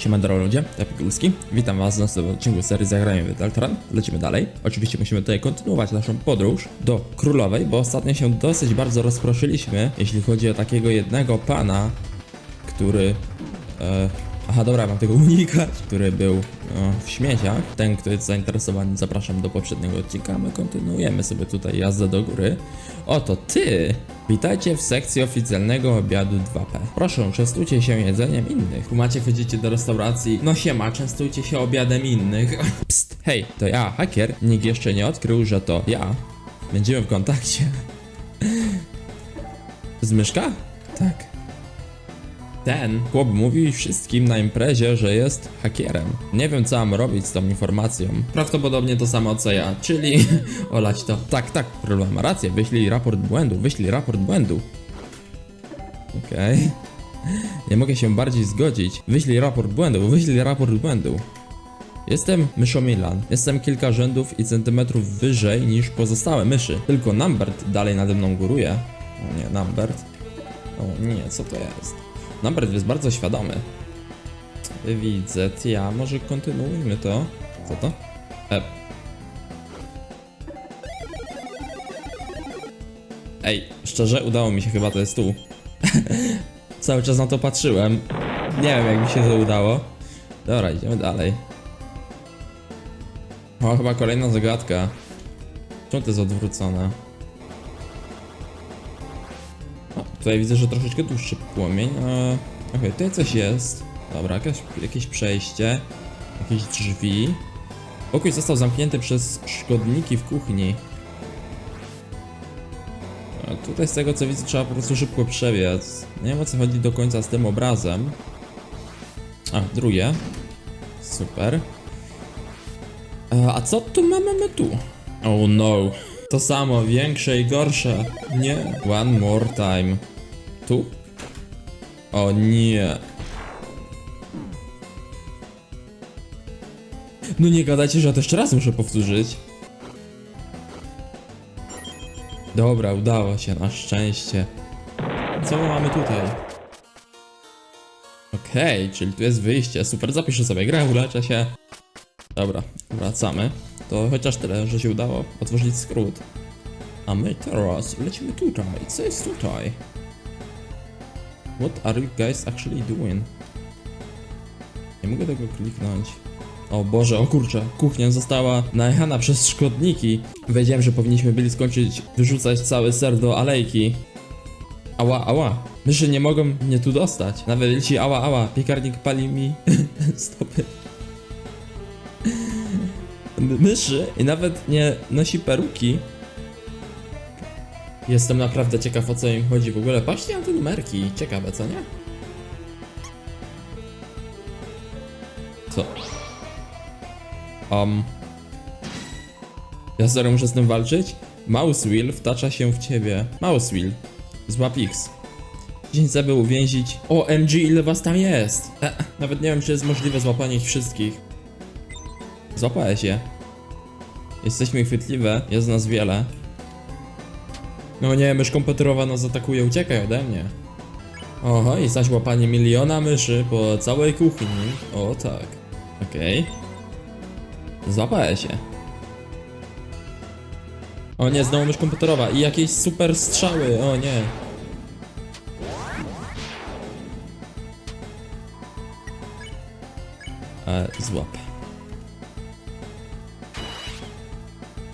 Siema drodzy ludzie, to Pigulski. Witam was w następnym odcinku serii Zagrajmy w Deltran. Lecimy dalej. Oczywiście musimy tutaj kontynuować naszą podróż do Królowej, bo ostatnio się dosyć bardzo rozproszyliśmy, jeśli chodzi o takiego jednego pana, który... E, aha, dobra, mam tego unikać. Który był e, w śmieciach. Ten, kto jest zainteresowany, zapraszam do poprzedniego odcinka. My kontynuujemy sobie tutaj jazdę do góry. Oto ty! Witajcie w sekcji oficjalnego obiadu 2P. Proszę, częstujcie się jedzeniem innych. Macie, chodzicie do restauracji. No siema, częstujcie się obiadem innych. Psst, hej, to ja, haker. Nikt jeszcze nie odkrył, że to ja. Będziemy w kontakcie. Z myszka? Tak. Ten chłop mówi wszystkim na imprezie, że jest hakierem. Nie wiem, co mam robić z tą informacją. Prawdopodobnie to samo co ja, czyli olać to. Tak, tak, królowa ma rację. Wyślij raport błędu, wyślij raport błędu. Okej. Nie mogę się bardziej zgodzić. Wyślij raport błędu, wyślij raport błędu. Jestem myszą Milan. Jestem kilka rzędów i centymetrów wyżej niż pozostałe myszy. Tylko Numbert dalej nade mną góruje. O nie, Numbert. O nie, co to jest? Numbert jest bardzo świadomy. Widzę, ja może kontynuujmy to. Co to? E. Ej, szczerze, udało mi się chyba, to jest tu. Cały czas na to patrzyłem. Nie wiem, jak mi się to udało. Dobra, idziemy dalej. O, chyba kolejna zagadka. Czemu to jest odwrócone? Tutaj widzę, że troszeczkę dłuższy płomień. E, Okej, tutaj coś jest. Dobra, jakieś, jakieś przejście. Jakieś drzwi. Pokój został zamknięty przez szkodniki w kuchni. A tutaj z tego co widzę trzeba po prostu szybko przebiec. Nie wiem o co chodzi do końca z tym obrazem. A, drugie. Super. E, A co tu mamy my tu? Oh no. To samo, większe i gorsze. Nie. One more time. Tu? O nie. No nie gadajcie, że ja to jeszcze raz muszę powtórzyć. Dobra, udało się, na szczęście. Co my mamy tutaj? Okej, czyli tu jest wyjście. Super, zapiszę sobie grę, uleczę się. Dobra, wracamy. To chociaż tyle, że się udało otworzyć skrót. A my teraz lecimy tutaj. Co jest tutaj? What are you guys actually doing? Nie mogę tego kliknąć. O Boże, o kurczę, kuchnia została najechana przez szkodniki. Wiedziałem, że powinniśmy byli skończyć wyrzucać cały ser do alejki. Ała, ała. Myszy nie mogą mnie tu dostać. Nawet jeśli ała, ała, piekarnik pali mi stopy. Myszy i nawet nie nosi peruki. Jestem naprawdę ciekaw o co im chodzi w ogóle. Patrzcie na te numerki, ciekawe co nie? Co? Um. Ja serio muszę z tym walczyć? Mouse Wheel wtacza się w ciebie. Mouse Wheel. Złap X. 10 by uwięzić. OMG, ile was tam jest? E, nawet nie wiem, czy jest możliwe złapanie ich wszystkich. Złapałeś je. Jesteśmy chwytliwe, jest nas wiele. No nie, mysz komputerowa nas atakuje, uciekaj ode mnie. Oho, i zaś łapanie miliona myszy po całej kuchni. O tak. Okej. Złapałeś się. O nie, znowu mysz komputerowa i jakieś super strzały, o nie. E, złap.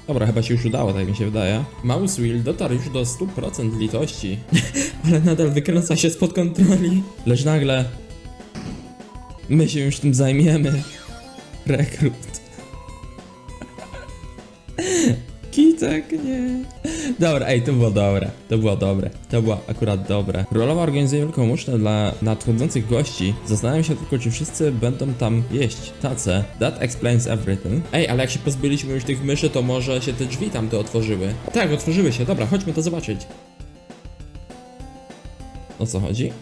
Dobra, chyba się już udało, tak mi się wydaje. Mouse Wheel dotarł już do 100% litości, ale nadal wykręca się spod kontroli. Lecz nagle... My się już tym zajmiemy. Rekrut. Kitek, nie. Dobra, ej, to było dobre. To było dobre. To było akurat dobre. Królowa organizuje wielką muszlę dla nadchodzących gości. Zastanawiam się tylko, czy wszyscy będą tam jeść tacę. That explains everything. Ej, ale jak się pozbyliśmy już tych myszy, to może się te drzwi tamte otworzyły. Tak, otworzyły się. Dobra, chodźmy to zobaczyć. O co chodzi?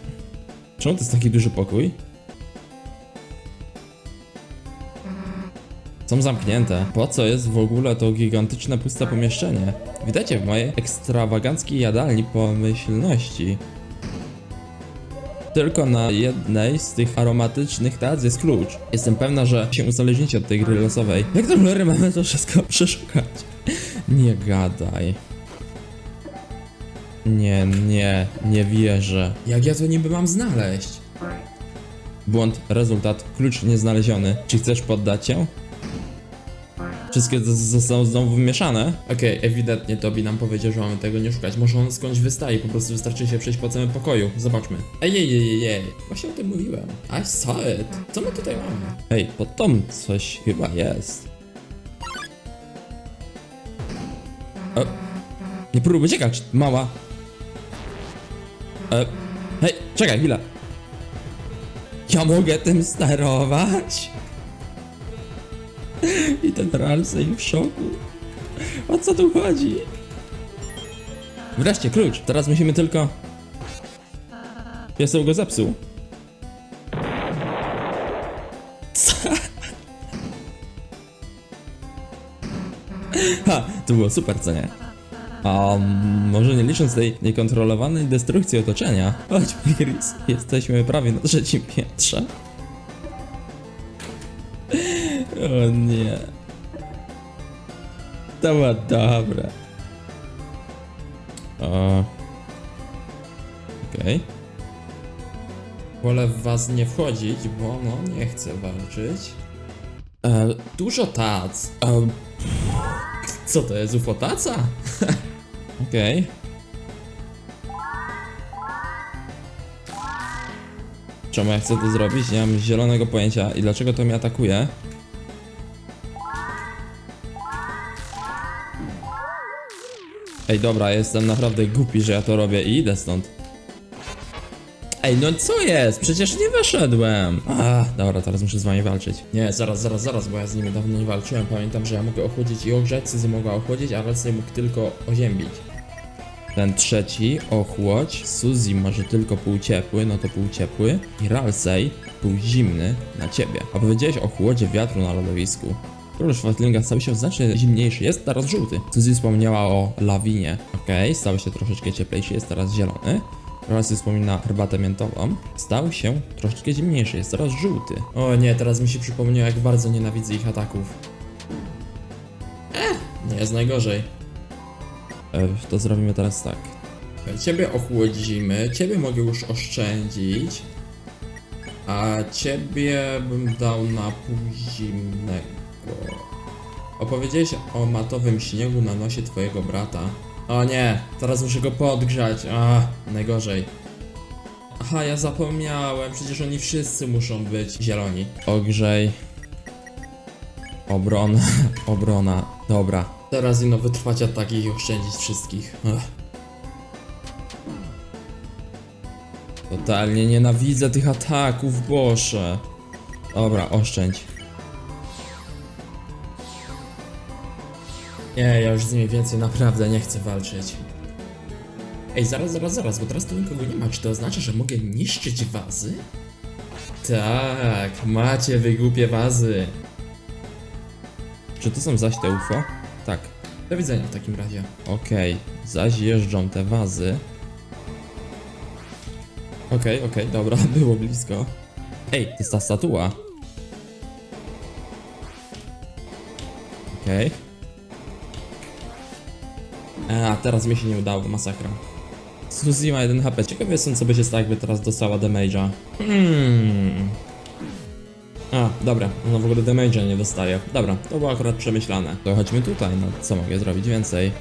Czemu to jest taki duży pokój? Są zamknięte. Po co jest w ogóle to gigantyczne puste pomieszczenie? Witajcie w mojej ekstrawaganckiej jadalni pomyślności. Tylko na jednej z tych aromatycznych tac jest klucz. Jestem pewna, że się uzależnicie od tej gry losowej. Jak to cholery mamy to wszystko przeszukać? Nie gadaj. Nie, nie, nie wierzę. Jak ja to niby mam znaleźć? Błąd, rezultat, klucz nieznaleziony. Czy chcesz poddać się? Wszystkie zostaną znowu wymieszane? Okej, ewidentnie Tobi nam powiedział, że mamy tego nie szukać. Może on skądś wystaje, po prostu wystarczy się przejść po całym pokoju. Zobaczmy. Ej, ej, ej, ej. Właśnie o tym mówiłem. I saw it. Co my tutaj mamy? Ej, pod tą coś chyba jest. E, nie próbuj uciekać, mała. E, hej, czekaj, chwilę. Ja mogę tym sterować? I ten Ramsey w szoku. O co tu chodzi? Wreszcie klucz. Teraz musimy tylko... Pieseł go zepsuł. Co? Ha, to było super, co nie? A może nie licząc tej niekontrolowanej destrukcji otoczenia. Chodź, Chris, jesteśmy prawie na trzecim piętrze. O nie. To było dobre. O. Okej. Wolę w was nie wchodzić, bo no nie chcę walczyć. E, dużo tac. E, co to jest, ufotaca? Okej. Czemu ja chcę to zrobić? Nie mam zielonego pojęcia. I dlaczego to mnie atakuje? Ej, dobra, jestem naprawdę głupi, że ja to robię i idę stąd. Ej, no co jest? Przecież nie wyszedłem. A, dobra, teraz muszę z wami walczyć. Nie, zaraz, zaraz, zaraz, bo ja z nimi dawno nie walczyłem. Pamiętam, że ja mogę ochłodzić i ogrzać, Syzy mogła ochłodzić, a Wesley mógł tylko oziębić. Ten trzeci, ochłodź, Suzy może tylko półciepły, no to półciepły. I Ralsei, półzimny na ciebie. A powiedziałeś o chłodzie wiatru na lodowisku. Król Szwatlinga stał się znacznie zimniejszy, jest teraz żółty. Suzy wspomniała o lawinie. Okej, stał się troszeczkę cieplejszy, jest teraz zielony. Ralsei wspomina herbatę miętową. Stał się troszeczkę zimniejszy, jest teraz żółty. O nie, teraz mi się przypomniało, jak bardzo nienawidzę ich ataków. Eh, nie jest najgorzej. E, to zrobimy teraz tak. Ciebie ochłodzimy, ciebie mogę już oszczędzić, a ciebie bym dał na pół zimnego. Opowiedziałeś o matowym śniegu na nosie twojego brata. O nie, teraz muszę go podgrzać. A, najgorzej. Aha, ja zapomniałem, przecież oni wszyscy muszą być zieloni. Ogrzej. Obrona, obrona, dobra. Teraz ino wytrwać ataki i oszczędzić wszystkich. Totalnie nienawidzę tych ataków, boże. Dobra, oszczędź. Nie, ja już z nimi więcej naprawdę nie chcę walczyć. Ej, zaraz, zaraz, zaraz, bo teraz tu nikogo nie ma. Czy to oznacza, że mogę niszczyć wazy? Tak, macie wy głupie wazy. Czy to są zaś te UFO? Tak. Do widzenia w takim razie. Okej, zaś jeżdżą te wazy. Okej, okej, dobra, było blisko. Ej, to jest ta statua. Okej. A, teraz mi się nie udało, masakra. Suzy ma 1 HP. Ciekawy jestem, co by się stało, jakby teraz dostała damage'a. Hmm. A, dobra, no w ogóle damage'a nie dostaje. Dobra, to było akurat przemyślane. To chodźmy tutaj, no co mogę zrobić więcej?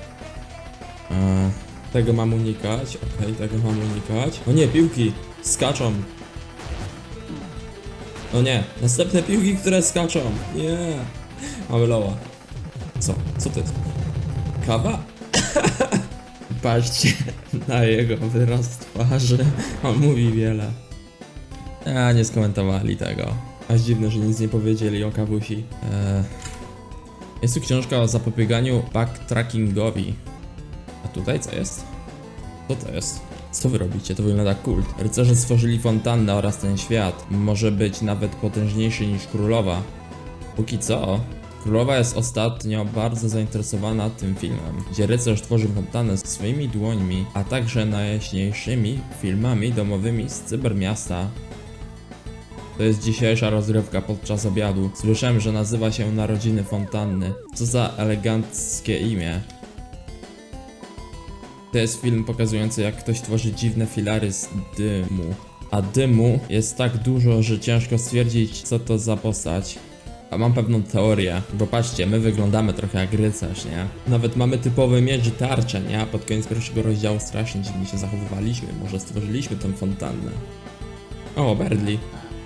E, tego mam unikać, okej, tego mam unikać. O nie, piłki skaczą. O nie, następne piłki, które skaczą. Nie. Mamy loła. Co? Co jest? Kawa? Patrzcie na jego wyraz twarzy. On mówi wiele. A, nie skomentowali tego. Aż dziwne, że nic nie powiedzieli o kawusi. Eee, jest tu książka o zapobieganiu backtrackingowi. A tutaj co jest? Co to jest? Co wy robicie? To wygląda kult. Rycerze stworzyli fontannę oraz ten świat. Może być nawet potężniejszy niż królowa. Póki co, Królowa jest ostatnio bardzo zainteresowana tym filmem, gdzie rycerz tworzy fontannę swoimi dłońmi, a także najjaśniejszymi filmami domowymi z cybermiasta. To jest dzisiejsza rozrywka podczas obiadu. Słyszałem, że nazywa się Narodziny Fontanny. Co za eleganckie imię. To jest film pokazujący jak ktoś tworzy dziwne filary z dymu. A dymu jest tak dużo, że ciężko stwierdzić co to za postać. A mam pewną teorię, bo patrzcie, my wyglądamy trochę jak rycerz, nie? Nawet mamy typowy miecz i tarczę, nie? Pod koniec pierwszego rozdziału strasznie dziwnie się zachowywaliśmy, może stworzyliśmy tę fontannę. O, Berdli.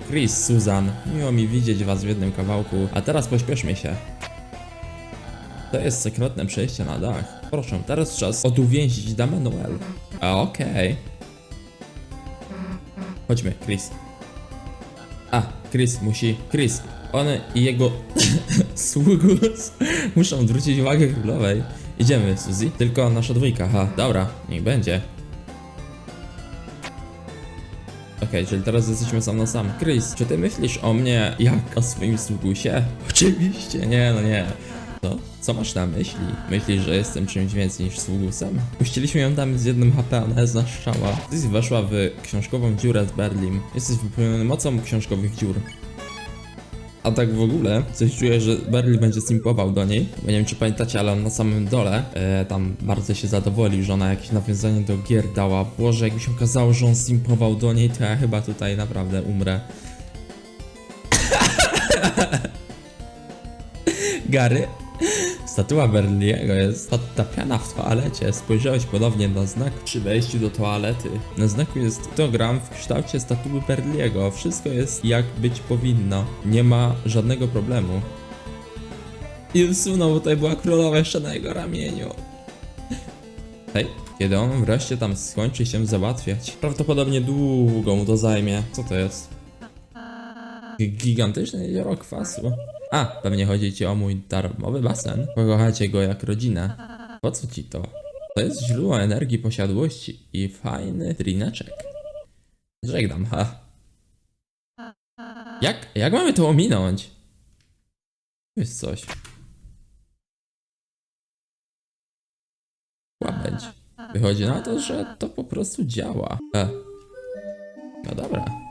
Chris, Susan, miło mi widzieć was w jednym kawałku, a teraz pośpieszmy się. To jest sekretne przejście na dach. Proszę, teraz czas oduwięzić damę Noel. Okej. Chodźmy, Chris. A, Chris musi. Chris, on i jego sługus muszą zwrócić uwagę królowej. Idziemy, Suzy. Tylko nasza dwójka, ha, dobra, niech będzie. Okej, czyli teraz jesteśmy sam na sam. Chris, czy ty myślisz o mnie jak o swoim sługusie? Oczywiście, nie, no nie. Co? Co masz na myśli? Myślisz, że jestem czymś więcej niż sługusem? Puściliśmy ją tam z jednym HP, ona jest naszczała. Ty weszła w książkową dziurę z Berlim. Jesteś wypełniony mocą książkowych dziur. A tak w ogóle, coś czuję, że Berli będzie simpował do niej. Bo nie wiem, czy pamiętacie, ale on na samym dole e, tam bardzo się zadowolił, że ona jakieś nawiązanie do gier dała. Boże, jakby się okazało, że on simpował do niej, to ja chyba tutaj naprawdę umrę. Gary? Statua Berliego jest odtapiana w toalecie. Spojrzałeś ponownie na znak przy wejściu do toalety. Na znaku jest piktogram w kształcie statuły Berliego. Wszystko jest jak być powinno. Nie ma żadnego problemu. I usunął, bo tutaj była królowa jeszcze na jego ramieniu. Hej, kiedy on wreszcie tam skończy się załatwiać, prawdopodobnie długo mu to zajmie. Co to jest? Gigantyczne jezioro kwasu. A, pewnie chodzi ci o mój darmowy basen. Pokochacie go jak rodzinę. Po co ci to? To jest źródło energii posiadłości i fajny drineczek. Żegnam, ha. Jak, jak mamy to ominąć? Jest coś. Łabędź. Wychodzi na to, że to po prostu działa. E. No dobra.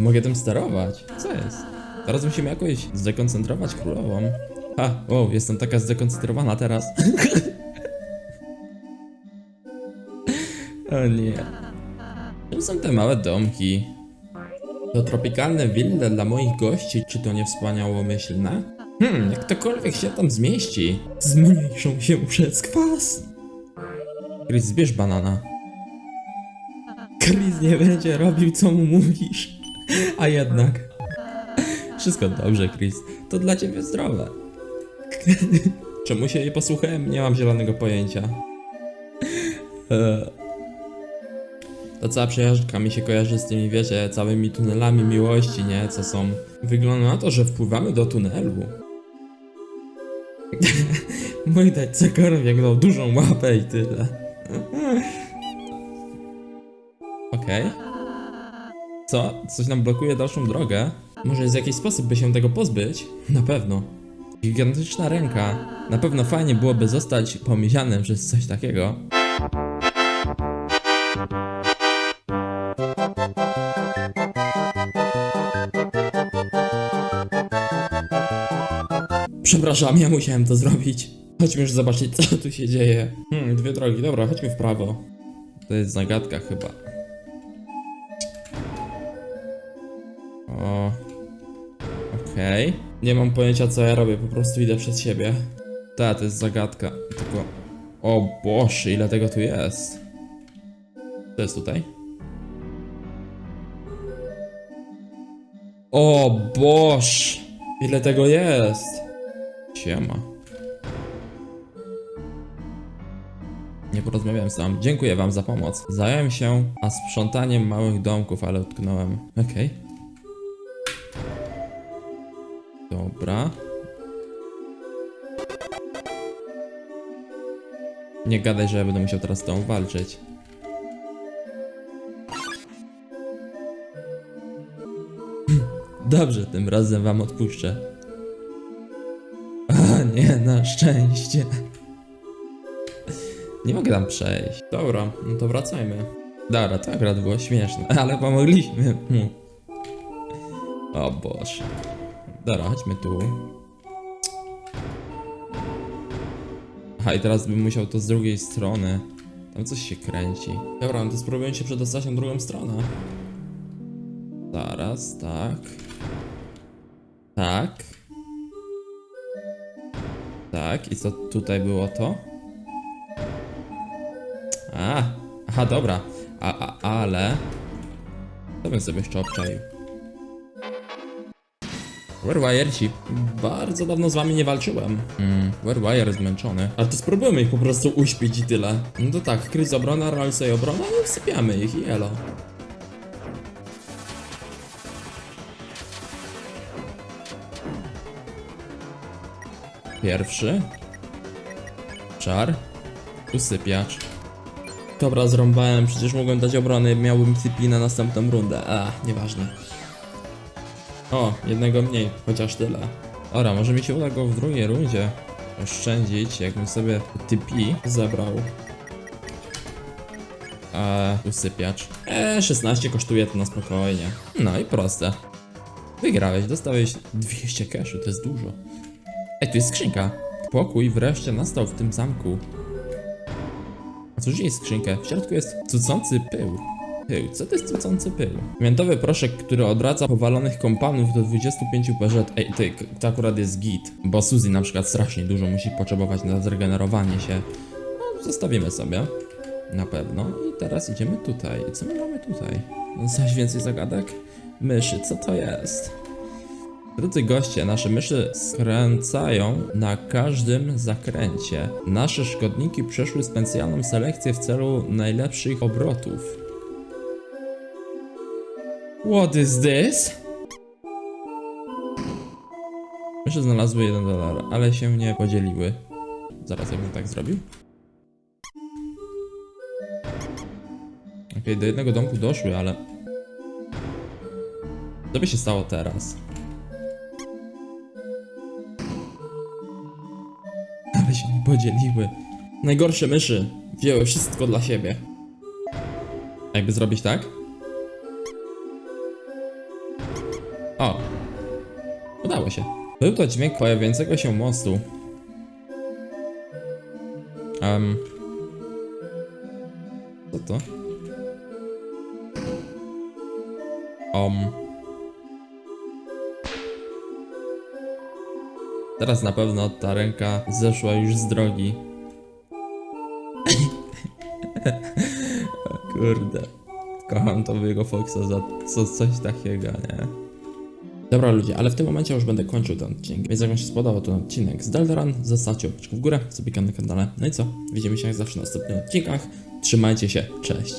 Mogę tym sterować. Co jest? Teraz musimy jakoś zdekoncentrować królową. Ha, wow, jestem taka zdekoncentrowana teraz. o nie. Czym są te małe domki? To tropikalne wille dla moich gości, czy to nie wspaniałomyślne? Hmm, jak ktokolwiek się tam zmieści, zmniejszą się przez kwas. Chris, zbierz banana. Chris nie będzie robił, co mu mówisz. A jednak. Wszystko dobrze, Chris. To dla ciebie zdrowe. Czemu się jej posłuchałem? Nie mam zielonego pojęcia. Eee. Ta cała przejażdżka mi się kojarzy z tymi, wiecie, całymi tunelami miłości, nie? Co są... Wygląda na to, że wpływamy do tunelu. Mój dać cokolwiek, no dużą łapę i tyle. Okej. Co? Coś nam blokuje dalszą drogę? Może jest jakiś sposób, by się tego pozbyć? Na pewno. Gigantyczna ręka. Na pewno fajnie byłoby zostać pomiezianym przez coś takiego. Przepraszam, ja musiałem to zrobić. Chodźmy już zobaczyć, co tu się dzieje. Hmm, dwie drogi, dobra, chodźmy w prawo. To jest zagadka chyba. Nie mam pojęcia co ja robię, po prostu idę przed siebie. Ta, to jest zagadka. Tylko. O Boże, ile tego tu jest. Co jest tutaj? O Boż! Ile tego jest? Siema. Nie porozmawiałem sam. Dziękuję wam za pomoc. Zająłem się a sprzątaniem małych domków, ale utknąłem. Okej. Dobra. Nie gadaj, że ja będę musiał teraz z tą walczyć. Dobrze, tym razem wam odpuszczę. Nie, na szczęście. Nie mogę tam przejść. Dobra, no to wracajmy. Dobra, to akurat było śmieszne, ale pomogliśmy. O Boże. Dobra, chodźmy tu. Aha, i teraz bym musiał to z drugiej strony. Tam coś się kręci. Dobra, no to spróbuję się przedostać na drugą stronę. Zaraz, tak. Tak. Tak, i co tutaj było to? A, aha, dobra. A, a, ale... To bym sobie jeszcze obczaił. Warewireci. Bardzo dawno z wami nie walczyłem. Hmm, Warewire zmęczony. Ale to spróbujmy ich po prostu uśpić i tyle. No to tak, Chris obrona, Ralsei obrona i wsypiamy ich i elo. Pierwszy. Czar. Usypiacz. Dobra, zrąbałem, przecież mogłem dać obrony, miałbym CP na następną rundę. A, nieważne. O, jednego mniej, chociaż tyle. Ora, może mi się uda go w drugiej rundzie oszczędzić, jakbym sobie TP zabrał. A, usypiacz. Eee, 16 kosztuje to na spokojnie. No i proste. Wygrałeś, dostałeś 200 cashu, to jest dużo. Ej, tu jest skrzynka. Pokój wreszcie nastał w tym zamku. A cóż jest skrzynkę? W środku jest cucący pył. Pył, co to jest cucący pył? Miętowy proszek, który odradza powalonych kompanów do 25 PZ. Ej, ty, to akurat jest git. Bo Suzy na przykład strasznie dużo musi potrzebować na zregenerowanie się. No, zostawimy sobie. Na pewno. I teraz idziemy tutaj. Co my mamy tutaj? Zaś więcej zagadek? Myszy, co to jest? Drodzy goście, nasze myszy skręcają na każdym zakręcie. Nasze szkodniki przeszły specjalną selekcję w celu najlepszych obrotów. What is this? Myszy znalazły 1 dolar, ale się nie podzieliły. Zaraz jakbym tak zrobił. Okej, do jednego domku doszły, ale... Co by się stało teraz? Ale się nie podzieliły. Najgorsze myszy wzięły wszystko dla siebie. Jakby zrobić tak? O. Udało się. Był to dźwięk pojawiającego się mostu. Um. Co to? Om. Teraz na pewno ta ręka zeszła już z drogi. kurde. Kocham Tobiego Foxa za co, coś takiego, nie? Dobra ludzie, ale w tym momencie już będę kończył ten odcinek, więc jak wam się spodobał ten odcinek z Deltaran, zostawcie łapeczkę w górę, subika na kanale. No i co? Widzimy się jak zawsze na następnych odcinkach. Trzymajcie się, cześć!